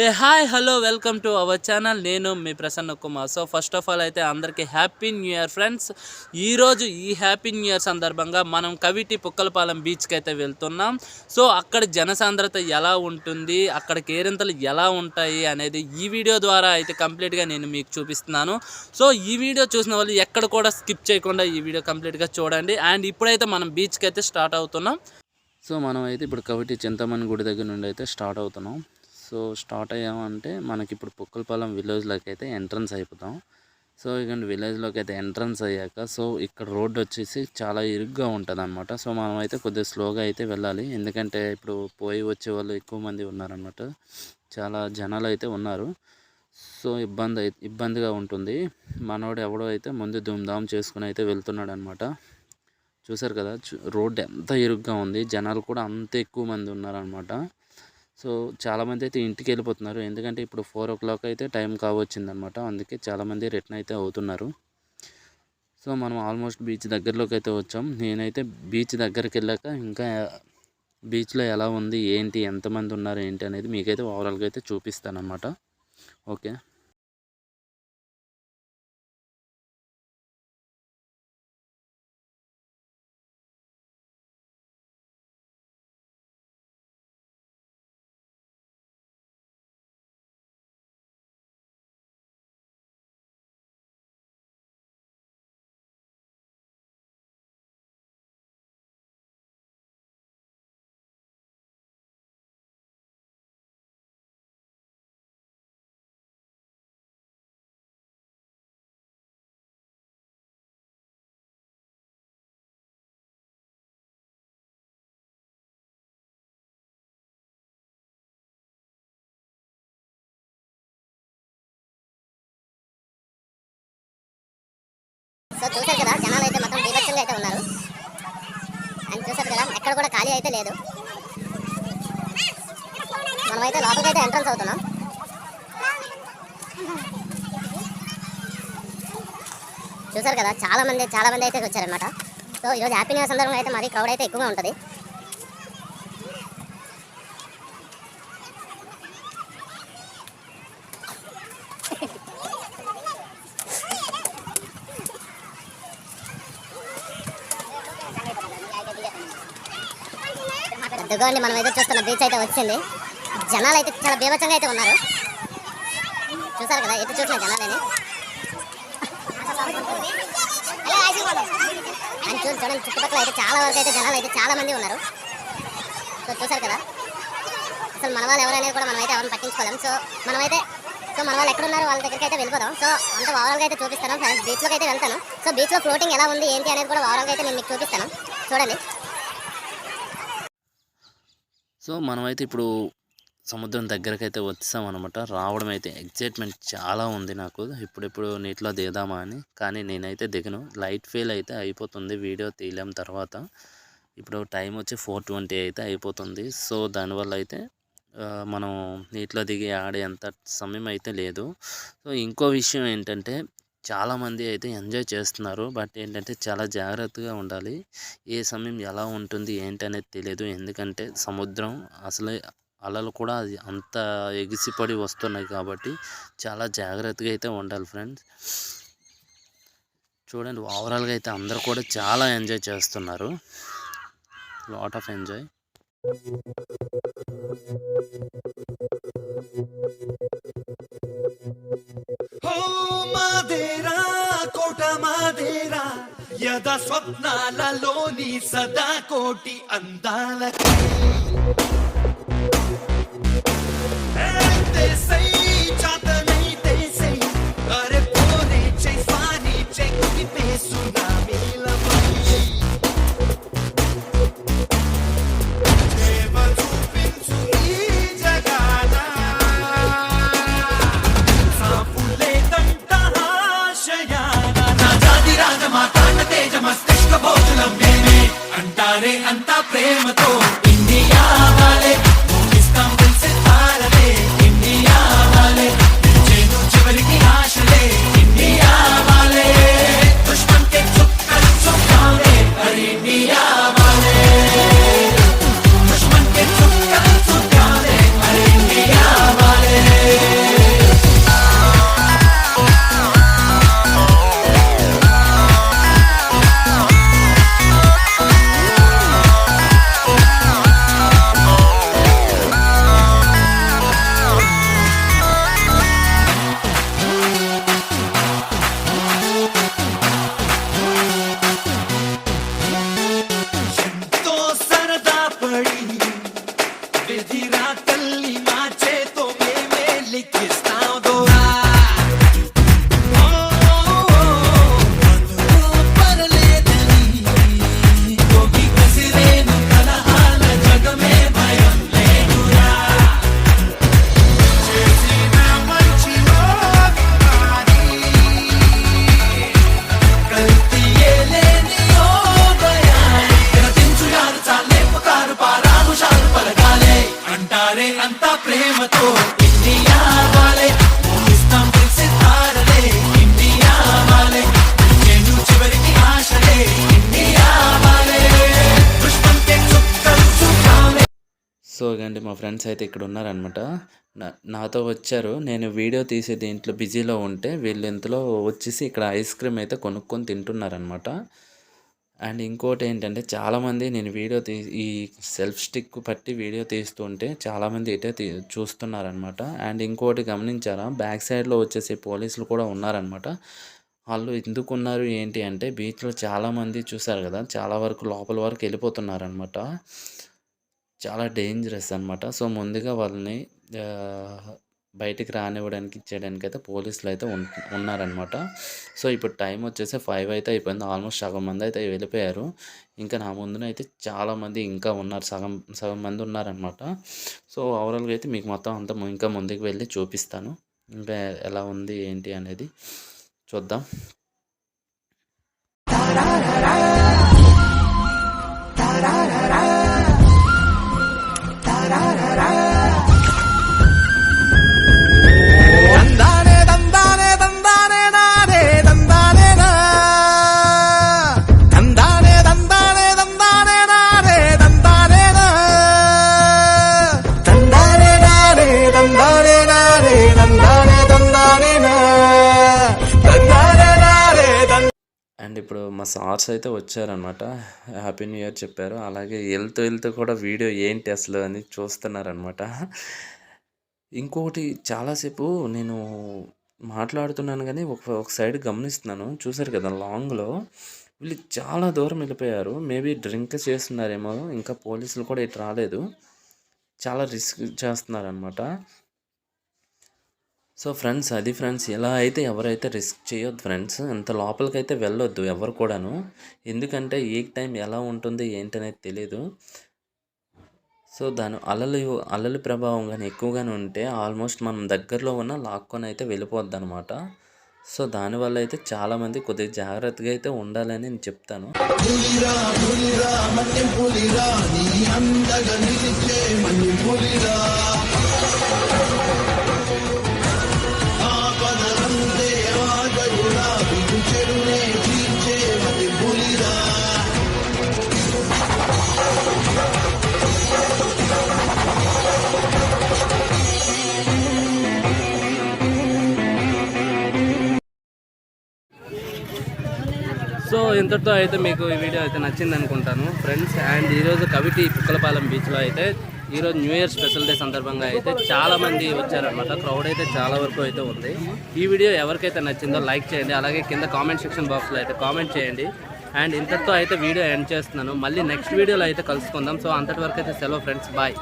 Hey hi hello welcome to our channel నేను మీ Prasanna Kumar. So first of all అయితే అందరికీ happy new year friends ఈరోజు ఈ happy new year సందర్భంగా మనం కవిటి పుక్కలపాలెం బీచ్కి అయితే వెళ్తున్నాం. సో అక్కడ జనసాంద్రత ఎలా ఉంటుంది అక్కడ కేరింతలు ఎలా ఉంటాయి అనేది ఈ వీడియో ద్వారా అయితే కంప్లీట్గా నేను మీకు చూపిస్తున్నాను. సో ఈ వీడియో చూసిన వాళ్ళు ఎక్కడ కూడా స్కిప్ చేయకుండా ఈ వీడియో కంప్లీట్గా చూడండి. అండ్ ఇప్పుడైతే మనం బీచ్కి అయితే స్టార్ట్ అవుతున్నాం. సో మనం అయితే ఇప్పుడు కవిటి చింతమణి గుడి దగ్గర నుండి అయితే స్టార్ట్ అవుతున్నాం. సో స్టార్ట్ అయ్యామంటే మనకి ఇప్పుడు పొక్కులపాలెం విలేజ్లోకి అయితే ఎంట్రన్స్ అయిపోతాం. సో ఇక విలేజ్లోకి అయితే ఎంట్రన్స్ అయ్యాక సో ఇక్కడ రోడ్డు వచ్చేసి చాలా ఇరుగ్గా ఉంటుంది అనమాట సో మనం అయితే కొద్దిగా స్లోగా అయితే వెళ్ళాలి. ఎందుకంటే ఇప్పుడు పోయి వచ్చే వాళ్ళు ఎక్కువ మంది ఉన్నారనమాట చాలా జనాలు అయితే ఉన్నారు. సో ఇబ్బంది ఇబ్బందిగా ఉంటుంది. మనోడు ఎవడో అయితే ముందు ధూమ్ధామ్ చేసుకుని అయితే వెళ్తున్నాడు అనమాట చూసారు కదా? రోడ్ ఎంత ఇరుగ్గా ఉంది. జనాలు కూడా అంత ఎక్కువ మంది ఉన్నారనమాట సో చాలామంది అయితే ఇంటికి వెళ్ళిపోతున్నారు ఎందుకంటే ఇప్పుడు ఫోర్ ఓ క్లాక్ అయితే టైం కావచ్చిందనమాట అందుకే చాలామంది రిటర్న్ అయితే అవుతున్నారు. సో మనం ఆల్మోస్ట్ బీచ్ దగ్గరలోకి అయితే వచ్చాం. నేనైతే బీచ్ దగ్గరికి వెళ్ళాక ఇంకా బీచ్లో ఎలా ఉంది ఏంటి ఎంతమంది ఉన్నారు ఏంటి అనేది మీకైతే ఓవరాల్గా అయితే చూపిస్తానమాట ఓకే? సో చూసారు కదా జనాలు అయితే మొత్తం బీభత్సంగా అయితే ఉన్నారు. అండ్ చూసారు కదా ఎక్కడ కూడా ఖాళీ అయితే లేదు. మనమైతే లోపలికి అయితే ఎంట్రన్స్ అవుతున్నాం. చూసారు కదా చాలామంది చాలామంది చాలా మంది అయితే వచ్చారనమాట సో ఈరోజు హ్యాపీ సందర్భంగా అయితే మరి క్రౌడ్ అయితే ఎక్కువగా ఉంటుంది. పెద్దగోండి మనం ఎదురు చూస్తున్న బీచ్ అయితే వచ్చింది. జనాలు అయితే చాలా బీభత్సంగా అయితే ఉన్నారు. చూసారు కదా ఎటు చూసిన జనాలని. అని చూసి చూడండి చుట్టుపక్కల అయితే చాలా వరకు అయితే జనాలు అయితే చాలా మంది ఉన్నారు. సో చూసారు కదా. అసలు మన వాళ్ళు ఎవరైనా కూడా మనం అయితే ఎవరిని పట్టించుకోలేం. సో మనమైతే సో మన వాళ్ళు ఎక్కడున్నారు వాళ్ళ దగ్గరికి అయితే వెళ్ళిపోదాం. సో అంత ఓవరాల్గా అయితే చూపిస్తాను. బీచ్లోకి అయితే వెళ్తాను. సో బీచ్లో ఫ్లోటింగ్ ఎలా ఉంది ఏంటి అనేది కూడా ఓవరాల్గా అయితే నేను మీకు చూపిస్తాను. చూడండి. సో మనమైతే ఇప్పుడు సముద్రం దగ్గరకు అయితే వచ్చాం అనమాట రావడం అయితే ఎగ్జైట్మెంట్ చాలా ఉంది నాకు. ఇప్పుడిప్పుడు నీటిలో దిగుదామా అని. కానీ నేనైతే దిగను. లైట్ ఫెయిల్ అయితే అయిపోతుంది. వీడియో తీయలేం తర్వాత. ఇప్పుడు టైం వచ్చి ఫోర్ ట్వంటీ అయితే అయిపోతుంది. సో దానివల్ల అయితే మనం నీటిలో దిగి ఆడే అంత సమయం అయితే లేదు. సో ఇంకో విషయం ఏంటంటే చాలామంది అయితే ఎంజాయ్ చేస్తున్నారు. బట్ ఏంటంటే చాలా జాగ్రత్తగా ఉండాలి. ఏ సమయం ఎలా ఉంటుంది ఏంటనేది తెలియదు ఎందుకంటే సముద్రం అసలే అలలు కూడా అది అంత ఎగిసిపడి వస్తున్నాయి కాబట్టి చాలా జాగ్రత్తగా అయితే ఉండాలి ఫ్రెండ్స్. చూడండి ఓవరాల్గా అయితే అందరూ కూడా చాలా ఎంజాయ్ చేస్తున్నారు. Lot of enjoy. Thank you. యద స్వప్నాలలోని సదా కోటి అందాలకి సో అండి మా ఫ్రెండ్స్ అయితే ఇక్కడ ఉన్నారనమాట నా- నాతో వచ్చారు. నేను వీడియో తీసే దీంట్లో బిజీలో ఉంటే వీళ్ళు ఇంతలో వచ్చేసి ఇక్కడ ఐస్ క్రీమ్ అయితే కొనుక్కొని తింటున్నారనమాట అండ్ ఇంకోటి ఏంటంటే చాలామంది నేను వీడియో తీ ఈ సెల్ఫ్ స్టిక్ పట్టి వీడియో తీస్తుంటే చాలామంది ఇటే తీ చూస్తున్నారనమాట అండ్ ఇంకోటి గమనించారా బ్యాక్ సైడ్లో వచ్చేసి పోలీసులు కూడా ఉన్నారనమాట వాళ్ళు ఎందుకు ఉన్నారు ఏంటి అంటే బీచ్లో చాలామంది చూసారు కదా చాలా వరకు లోపల వరకు వెళ్ళిపోతున్నారనమాట చాలా డేంజరస్ అనమాట సో ముందుగా వాళ్ళని బయటికి రానివ్వడానికి ఇచ్చేయడానికి అయితే పోలీసులు అయితే ఉన్నారనమాట సో ఇప్పుడు టైం వచ్చేసి ఫైవ్ అయితే అయిపోయింది. ఆల్మోస్ట్ సగం మంది అయితే వెళ్ళిపోయారు. ఇంకా నా ముందున అయితే చాలామంది ఇంకా ఉన్నారు. సగం సగం మంది ఉన్నారనమాట సో ఓవరాల్గా అయితే మీకు మొత్తం అంతా ఇంకా ముందుకు వెళ్ళి చూపిస్తాను. ఇంకా ఎలా ఉంది ఏంటి అనేది చూద్దాం. సార్స్ అయితే వచ్చారనమాట హ్యాపీ న్యూ ఇయర్ చెప్పారు. అలాగే వెళ్తూ వెళ్తూ కూడా వీడియో ఏంటి అసలు అని చూస్తున్నారనమాట ఇంకొకటి చాలాసేపు నేను మాట్లాడుతున్నాను కానీ ఒక ఒక సైడ్ గమనిస్తున్నాను. చూసారు కదా లాంగ్లో వీళ్ళు చాలా దూరం వెళ్ళిపోయారు. మేబీ డ్రింక్ చేస్తున్నారేమో ఇంకా పోలీసులు కూడా ఇటు రాలేదు. చాలా రిస్క్ చేస్తున్నారనమాట సో ఫ్రెండ్స్ అది ఫ్రెండ్స్ ఇలా అయితే ఎవరైతే రిస్క్ చేయొద్దు ఫ్రెండ్స్ ఇంత లోపలికైతే వెళ్ళొద్దు ఎవరు కూడాను. ఎందుకంటే ఏ టైం ఎలా ఉంటుంది ఏంటనేది తెలియదు సో దాని అలలు అలలు ప్రభావం కానీ ఎక్కువగానే ఉంటే ఆల్మోస్ట్ మనం దగ్గరలో ఉన్న లాక్కొని అయితే వెళ్ళిపోద్ది అనమాట సో దానివల్ల అయితే చాలామంది కొద్దిగా జాగ్రత్తగా అయితే ఉండాలని నేను చెప్తాను. పులిరా. ఇంతటితో అయితే మీకు ఈ వీడియో అయితే నచ్చింది అనుకుంటాను. ఫ్రెండ్స్ అండ్ ఈరోజు కవిటి పుక్కలపాలెం బీచ్లో అయితే ఈరోజు న్యూ ఇయర్ స్పెషల్ డే సందర్భంగా అయితే చాలామంది వచ్చారనమాట క్రౌడ్ అయితే చాలా వరకు అయితే ఉంది. ఈ వీడియో ఎవరికైతే నచ్చిందో లైక్ చేయండి. అలాగే కింద కామెంట్ సెక్షన్ బాక్స్లో అయితే కామెంట్ చేయండి. అండ్ ఇంతటితో అయితే వీడియో ఎండ్ చేస్తున్నాను. మళ్ళీ నెక్స్ట్ వీడియోలో అయితే కలుసుకుందాం. సో అంతటి వరకు అయితే సెలవు ఫ్రెండ్స్ బాయ్